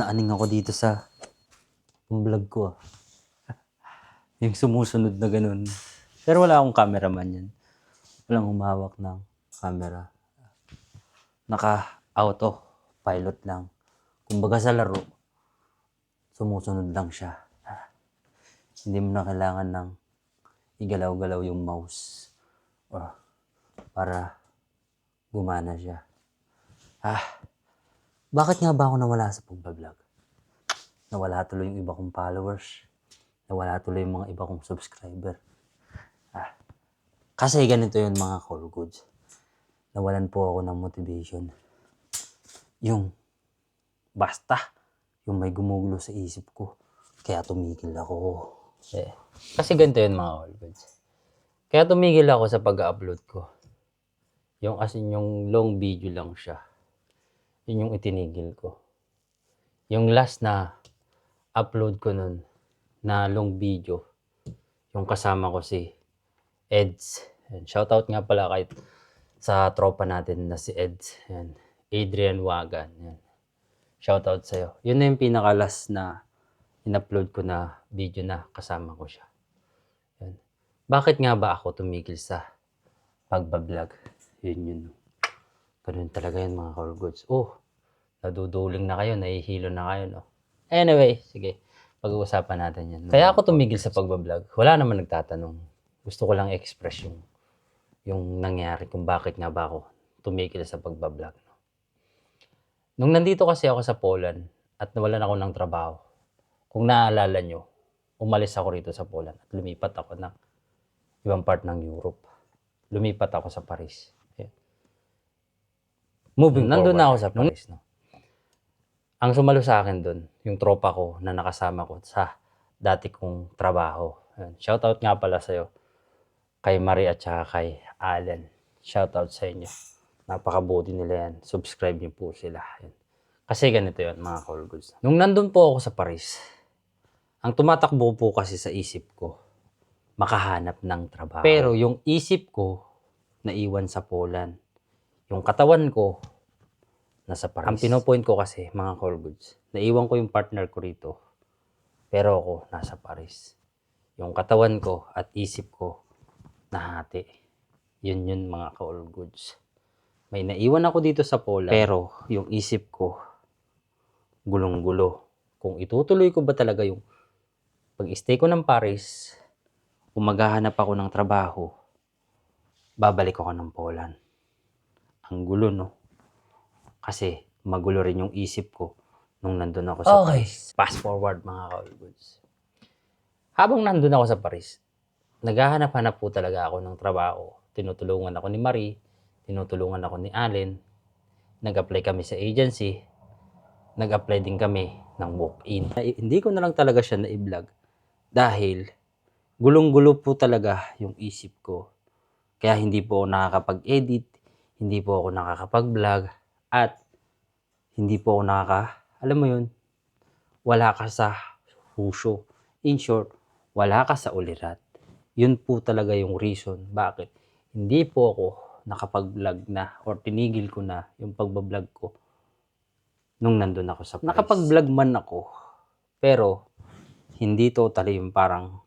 naaning ako dito sa vlog ko ah. Yung sumusunod na ganun. Pero wala akong cameraman yan. Walang humawak ng camera. Naka-auto pilot lang. Kumbaga sa laro, sumusunod lang siya. Hindi mo na kailangan ng igalaw-galaw yung mouse. Or para gumana siya. Ah, bakit nga ba ako nawala sa pagbablog? Nawala tuloy yung iba kong followers. Nawala tuloy yung mga iba kong subscriber. Ah, kasi ganito yun mga call goods. Nawalan po ako ng motivation. Yung basta, yung may gumugulo sa isip ko. Kaya tumigil ako. Eh, kasi ganito yun mga call goods. Kaya tumigil ako sa pag-upload ko. Yung as in, yung long video lang siya. Yun yung itinigil ko. Yung last na upload ko nun, na long video, yung kasama ko si Eds. Yan. Shoutout nga pala kahit sa tropa natin na si Eds. Yan. Adrian Wagan. Yan. Shoutout sa'yo. Yun na yung pinaka-last na in-upload ko na video na kasama ko siya. Yan. Bakit nga ba ako tumigil sa pagbablog? Yun yun. Ganun talaga yun mga call goods. Oh, naduduling na kayo, nahihilo na kayo, no? Anyway, sige. Pag-uusapan natin yan. Kaya ako tumigil sa pagbablog. Wala naman nagtatanong. Gusto ko lang express yung yung nangyari kung bakit nga ba ako tumigil sa pagbablog. No? Nung nandito kasi ako sa Poland at nawalan ako ng trabaho, kung naaalala nyo, umalis ako rito sa Poland at lumipat ako ng ibang part ng Europe. Lumipat ako sa Paris. Moving Nandun na ako sa Paris. No? Ang sumalo sa akin doon, yung tropa ko na nakasama ko sa dati kong trabaho. Shoutout nga pala sa'yo kay Marie at saka kay Allen. Shoutout sa inyo. Napakabuti nila yan. Subscribe niyo po sila. Kasi ganito yon mga call goods. Nung nandun po ako sa Paris, ang tumatakbo po kasi sa isip ko, makahanap ng trabaho. Pero yung isip ko, naiwan sa Poland. Yung katawan ko, nasa Paris. Ang pinopoint ko kasi, mga call goods, naiwan ko yung partner ko rito, pero ako nasa Paris. Yung katawan ko at isip ko, nahati. Yun yun mga call goods. May naiwan ako dito sa Poland, pero yung isip ko, gulong-gulo. Kung itutuloy ko ba talaga yung pag-stay ko ng Paris, kung maghahanap ako ng trabaho, babalik ako ng Poland. Ang gulo, no? Kasi magulo rin yung isip ko nung nandun ako sa Okay. Paris. Fast forward, mga ka-goods. Habang nandun ako sa Paris, naghahanap-hanap po talaga ako ng trabaho. Tinutulungan ako ni Marie, tinutulungan ako ni Allen, nag-apply kami sa agency, nag-apply din kami ng walk-in. Ay, Hindi ko na lang talaga siya na-vlog dahil gulong-gulo po talaga yung isip ko. Kaya hindi po ako nakakapag-edit, hindi po ako nakakapag-vlog, at hindi po ako nakaka, alam mo yun, wala ka sa husyo. In short, wala ka sa ulirat. Yun po talaga yung reason bakit hindi po ako nakapag-vlog na or tinigil ko na yung pagbablog ko nung nandun ako sa Paris. Nakapag-vlog man ako, pero hindi totally yung parang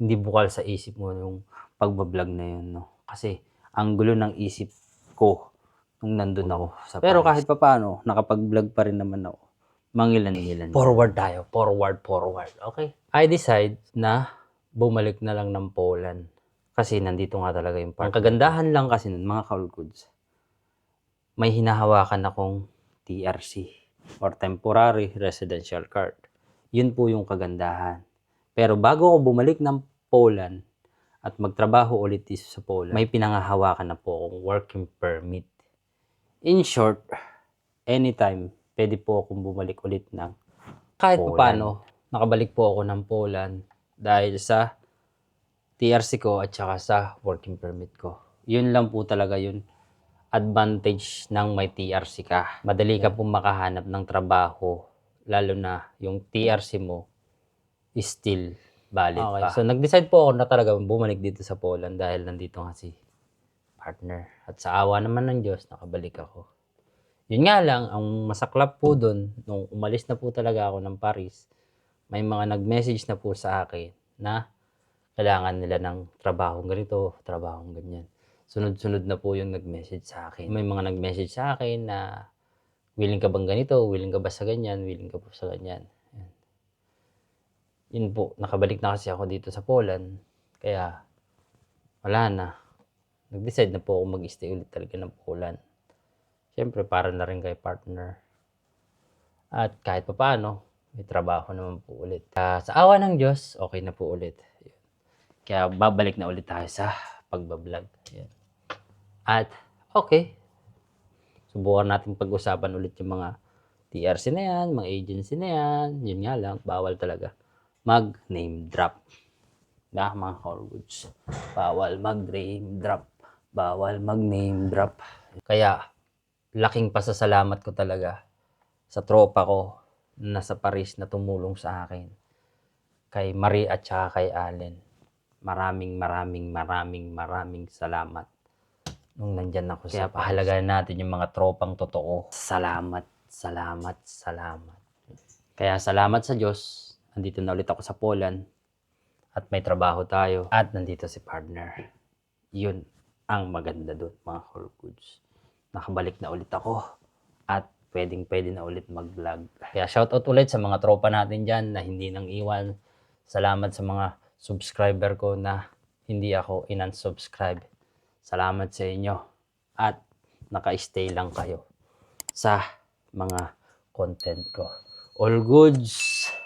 hindi bukal sa isip mo yung pagbablog na yun, no? Kasi ang gulo ng isip ko nung nandun ako sa Pero kahit pa paano, nakapag-vlog pa rin naman ako. Mangilan-ilan. Forward tayo. Forward, forward. Okay? I decide na bumalik na lang ng Poland. Kasi nandito nga talaga yung part. Ang kagandahan lang kasi nun, mga call goods, may hinahawakan akong TRC or Temporary Residential Card. Yun po yung kagandahan. Pero bago ako bumalik ng Poland at magtrabaho ulit dito sa Poland, may pinangahawakan na po akong working permit. In short, anytime, pwede po akong bumalik ulit ng kahit Poland. paano, nakabalik po ako ng Poland dahil sa TRC ko at saka sa working permit ko. Yun lang po talaga yun advantage ng may TRC ka. Madali ka pong makahanap ng trabaho lalo na yung TRC mo is still valid pa. So nag-decide po ako na talaga bumalik dito sa Poland dahil nandito nga si partner. At sa awa naman ng Diyos, nakabalik ako. Yun nga lang, ang masaklap po doon, nung umalis na po talaga ako ng Paris, may mga nag-message na po sa akin na kailangan nila ng trabahong ganito, trabahong ganyan. Sunod-sunod na po yung nag-message sa akin. May mga nag-message sa akin na willing ka bang ganito, willing ka ba sa ganyan, willing ka po sa ganyan. Yun po, nakabalik na kasi ako dito sa Poland. Kaya, wala na. Nag-decide na po ako mag-stay ulit talaga ng Poland. Siyempre, para na rin kay partner. At kahit pa paano, may trabaho naman po ulit. Ah, sa awa ng Diyos, okay na po ulit. Kaya babalik na ulit tayo sa pagbablog. Yan. At okay, subukan natin pag-usapan ulit yung mga TRC na yan, mga agency na yan. Yun nga lang, bawal talaga mag-name drop. Na mga Horwoods. Bawal mag-name drop. Bawal mag-name drop. Kaya, laking pasasalamat ko talaga sa tropa ko na nasa Paris na tumulong sa akin. Kay Marie at saka kay Allen. Maraming maraming maraming maraming salamat nung nandyan ako Kaya sa pahalagaan natin yung mga tropang totoo. Salamat, salamat, salamat. Kaya salamat sa Diyos. Andito na ulit ako sa Poland. At may trabaho tayo. At nandito si partner. Yun ang maganda doon, mga whole goods. Nakabalik na ulit ako. At pwedeng pwede na ulit mag-vlog. Kaya shoutout ulit sa mga tropa natin dyan na hindi nang iwan. Salamat sa mga subscriber ko na hindi ako in-unsubscribe. Salamat sa inyo. At naka-stay lang kayo sa mga content ko. All goods.